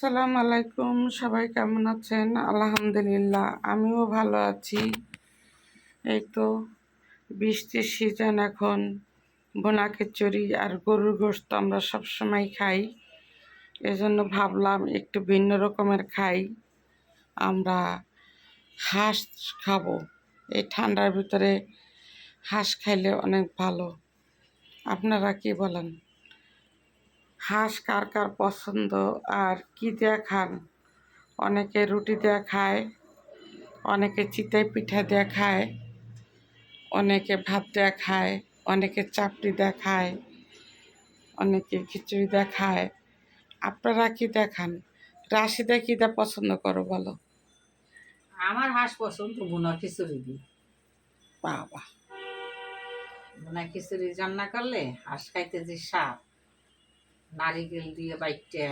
সালাম আলাইকুম, সবাই কেমন আছেন? আলহামদুলিল্লাহ, আমিও ভালো আছি। এই তো বৃষ্টির সিজন এখন। বোনা খিচুড়ি আর গরুর গোস্ত আমরা সবসময় খাই। এজন্য ভাবলাম একটু ভিন্ন রকমের খাই। আমরা হাঁস খাব। এই ঠান্ডার ভিতরে হাঁস খাইলে অনেক ভালো। আপনারা কি বলেন? হাঁস কার কার পছন্দ আর কি দেয়া খান? অনেকে রুটি দেয়া খায় অনেকে চিতাই পিঠা দেয়া খায় অনেকে ভাত দেয়া খায় অনেকে চাপড়ি দেয়া খায় অনেকে খিচুড়ি দেয়া খায়। আপনারা কি দেখান রাশিদা কী দেয়া পছন্দ করো বলো? আমার হাঁস পছন্দ বোনা খিচুড়ি দিই বাবা। বোনা খিচুড়ি রান্না করলে হাঁস খাইতে যে স্বাদ। নারিকেল দিয়ে বাইটটা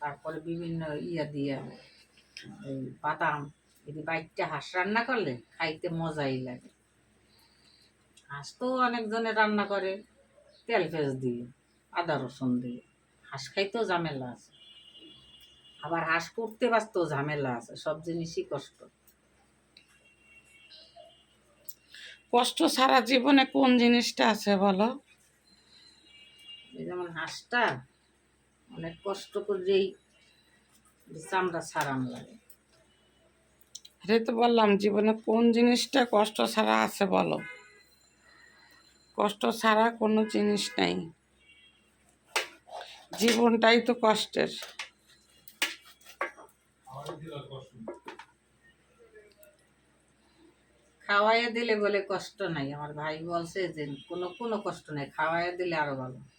তারপরে বিভিন্ন ইয়া দিয়ে এই বাদাম, যদি বাইটটা হাঁস রান্না করলে খাইতে মজাই লাগে। হাঁস তো অনেকজনে রান্না করে, তেল ফেস দিয়ে, আদা রসুন দিয়ে। হাঁস খাইতেও ঝামেলা আছে। আবার হাঁস করতে বাঁচতেও ঝামেলা আছে, সব জিনিসই কষ্ট। কষ্ট সারা জীবনে কোন জিনিসটা আছে বলো? যেমন হাঁসটা অনেক কষ্ট করেই চামড়া ছাড়ান লাগে। এটা তো বললাম, জীবনে কোন জিনিসটা কষ্ট ছাড়া আছে বলো? কষ্ট ছাড়া কোনো জিনিস নেই। জীবনটাই তো কষ্টের। খাওয়াইয়া দিলে বলে কষ্ট নাই। আমার ভাই বলছে যে কোনো কোনো কষ্ট নাই। খাওয়াইয়া দিলে আরও ভালো।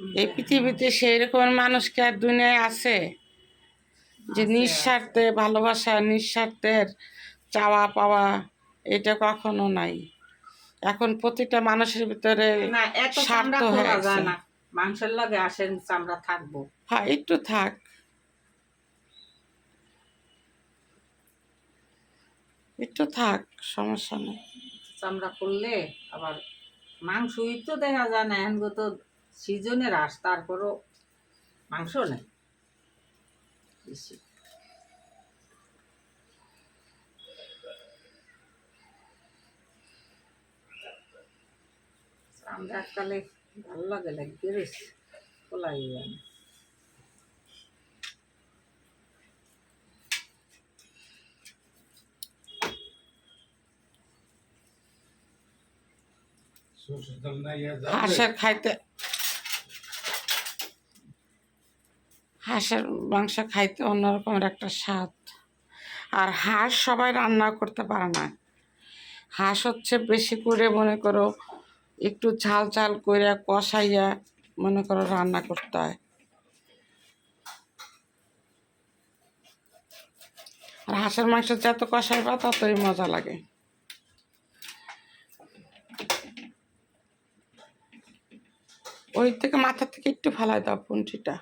এই পৃথিবীতে সেই রকমের মানুষ কি আর দুনিয়ায় আছে যে নিঃস্বার্থে ভালোবাসা নিঃস্বার্থের চাওয়া পাওয়া এটা কখনো নাই। এখন প্রতিটা মানুষের ভিতরে স্বার্থ হয়ে গেছে। মাংসের লগে আসেন চামড়া থাকব। হ্যাঁ একটু থাক। একটু থাক সমস্যা নেই। চামড়া করলে আবার মাংসই তো দেখা যায় না এখন তো সিজনের আস তারপরও মাংস নেই বেশি। কালে ভালো লাগে লাগে রয়েছে খোলাই হাঁসের খাইতে হাঁসের মাংস খাইতে অন্যরকমের একটা স্বাদ। আর হাঁস সবাই রান্না করতে পারে না। হাঁস হচ্ছে বেশি করে মনে করো একটু ঝাল ঝাল করে কষাইয়া মনে করো রান্না করতে হয়। আর হাঁসের মাংস যত কষাইবা ততই মজা লাগে। ওই থেকে মাথা থেকে একটু ফালাই দাও পুঞ্চিটা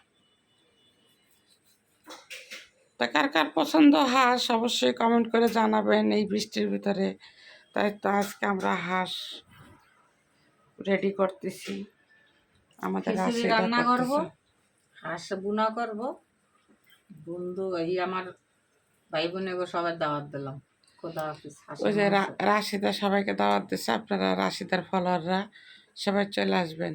তা কার কার পছন্দ? হাঁস অবশ্যই কমেন্ট করে জানাবেন এই বৃষ্টির ভিতরে। তাই তো আজকে আমরা হাঁস রেডি করতেছি। আমাদের রান্না করব। হাঁস বুনা করব। বন্ধু এই আমার ভাই বোনের সবাই দাওয়াত দিলাম। ওই যে রাশিদা সবাইকে দাওয়াত দিচ্ছে আপনারা রাশিদার ফলোয়াররা সবাই চলে আসবেন।